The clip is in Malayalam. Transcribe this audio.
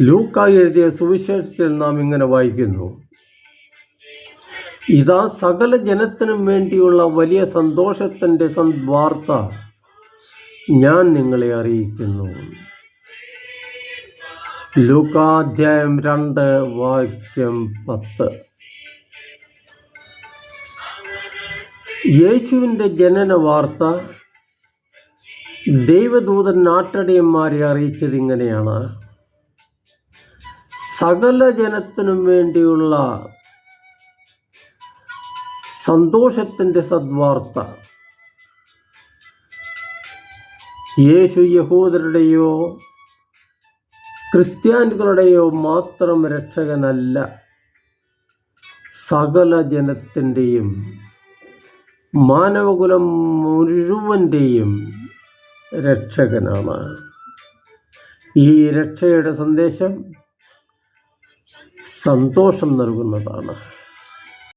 ലൂക്ക എഴുതിയ സുവിശേഷത്തിൽ നാം ഇങ്ങനെ വായിക്കുന്നു. ഇതാ സകല ജനത്തിനും വേണ്ടിയുള്ള വലിയ സന്തോഷത്തിന്റെ വാർത്ത ഞാൻ നിങ്ങളെ അറിയിക്കുന്നു. ലൂക്കാധ്യായം രണ്ട് വാക്യം പത്ത്. യേശുവിന്റെ ജനന വാർത്ത ദൈവദൂതൻ നാട്ടടിയന്മാരെ അറിയിച്ചത് ഇങ്ങനെയാണ്. സകല ജനത്തിനും വേണ്ടിയുള്ള സന്തോഷത്തിന്റെ സദ്വാർത്ത. യേശു യഹൂദരുടെയോ ക്രിസ്ത്യാനികളുടെയോ മാത്രം രക്ഷകനല്ല സകല ജനത്തിന്റെയും മാനവകുലം മുഴുവന്റെയും രക്ഷകനാണ്. ഈ രക്ഷയുടെ സന്ദേശം సంతోషం నలుగున్నదాన